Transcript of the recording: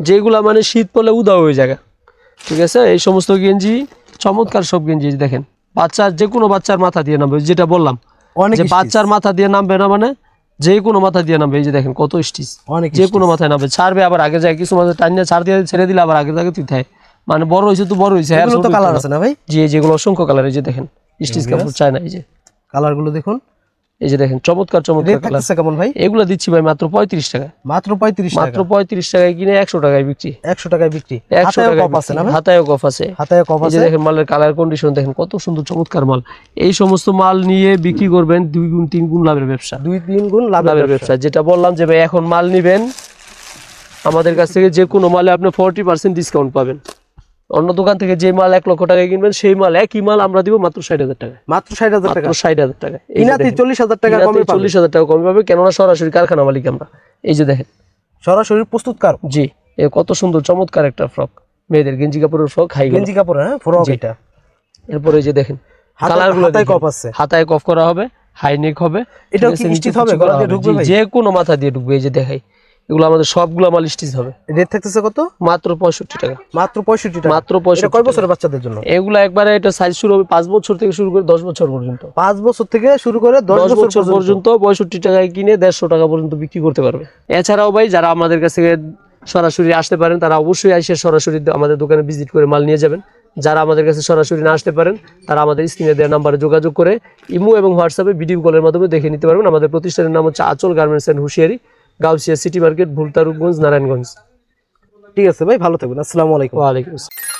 যেগুলা মানে শীত পড়লে উদা হয়ে যায়। ঠিক আছে? এই সমস্ত গেঞ্জি চমৎকার সব গেঞ্জি দেখেন। বাচ্চার যে কোনো বাচ্চার মাথা দিয়ে নামবে যেটা বললাম। অনেক যে বাচ্চার মাথা দিয়ে নামবে না মানে যে কোনো মাথা দিয়ে নামবে এই যে দেখেন কত স্টিচ অনেক যে কোনো মাথায় নামবে। ছাড়বে আবার আগে যায় কিছু মাথায় টাইনে ছাড় দিয়ে ছেড়ে দিলে আবার আগে থাকে তুই থাকে মানে বড় হয়েছে তো বড় হয়েছে কালার আছে না ভাই? জি যেগুলো অসংখ্য কালার এই যে দেখেন। স্টিচ কাপড় চায় না এই যে। কালারগুলো দেখুন। এই যে দেখেন চমৎকার চমৎকার কেমন ভাই? এগুলো দিচ্ছি ভাই মাত্র পঁয়ত্রিশ টাকা। মাত্র পঁয়ত্রিশ মাত্র পঁয়ত্রিশ টাকায় কিনে একশো টাকায় বিক্রি। একশো টাকায় বিক্রি। একশো আছে। ভাই? হাতায়ও কফ আছে। হাতায় যে আছে? দেখেন মালের কালার কন্ডিশন দেখেন কত সুন্দর চমৎকার মাল। এই সমস্ত মাল নিয়ে বিক্রি করবেন দুই গুণ তিন গুণ লাভের ব্যবসা। দুই তিন গুণ লাভ লাভের ব্যবসা। যেটা বললাম যে ভাই এখন মাল নিবেন আমাদের কাছ থেকে যে কোনো মালে আপনি ফোরটি পার্সেন্ট ডিসকাউন্ট পাবেন। অন্য দোকান থেকে যে মাল এক লক্ষ টাকায় কিনবেন সেই মাল একই মাল আমরা দিব মাত্র ষাট হাজার টাকা মাত্র ষাট হাজার টাকা। ষাট হাজার টাকা। চল্লিশ হাজার টাকা কমে চল্লিশ হাজার টাকা কমে পাবে কেননা সরাসরি কারখানা মালিক আমরা। এই যে দেখেন সরাসরি প্রস্তুতকার। জি এ কত সুন্দর চমৎকার একটা ফ্রক। মেয়েদের গেঞ্জি কাপড়ের ফ্রক হাই গেঞ্জি কাপড় হ্যাঁ ফ্রক এটা। এরপরে এই যে দেখেন হাতায়- কালার হাতায় কপ আছে। হাতায় কফ করা হবে হাই নেক হবে। এটা কি নিচে হবে? কিছু গলা দিয়ে ঢুকবে যে কোনো মাথা দিয়ে ঢুকবে এই যে দেখাই। এগুলো আমাদের সবগুলো মাল স্টিচ হবে। রেট থাকতেছে কত? মাত্র পঁয়ষট্টি টাকা। মাত্র পঁয়ষট্টি টাকা। মাত্র পঁয়ষট্টি কয় বছরের বাচ্চাদের জন্য? এগুলো একবারে এটা সাইজ শুরু হবে পাঁচ বছর থেকে শুরু করে দশ বছর পর্যন্ত। পাঁচ বছর থেকে শুরু করে দশ বছর বছর পর্যন্ত। পঁয়ষট্টি টাকায় কিনে দেড়শো টাকা পর্যন্ত বিক্রি করতে পারবে। এছাড়াও ভাই যারা আমাদের কাছ থেকে সরাসরি আসতে পারেন তারা অবশ্যই এসে সরাসরি আমাদের দোকানে ভিজিট করে মাল নিয়ে যাবেন। যারা আমাদের কাছে সরাসরি না আসতে পারেন তারা আমাদের স্ক্রিনে দেওয়া নাম্বারে যোগাযোগ করে ইমো এবং হোয়াটসঅ্যাপে ভিডিও কলের মাধ্যমে দেখে নিতে পারবেন। আমাদের প্রতিষ্ঠানের নাম হচ্ছে আচল গার্মেন্টস অ্যান্ড হুশিয়ারি গাউসিয়া সিটি মার্কেট ভুলতা রূপগঞ্জ নারায়ণগঞ্জ। ঠিক আছে ভাই ভালো থাকবেন। আসসালামু আলাইকুম। ওয়ালাইকুম আসসালাম।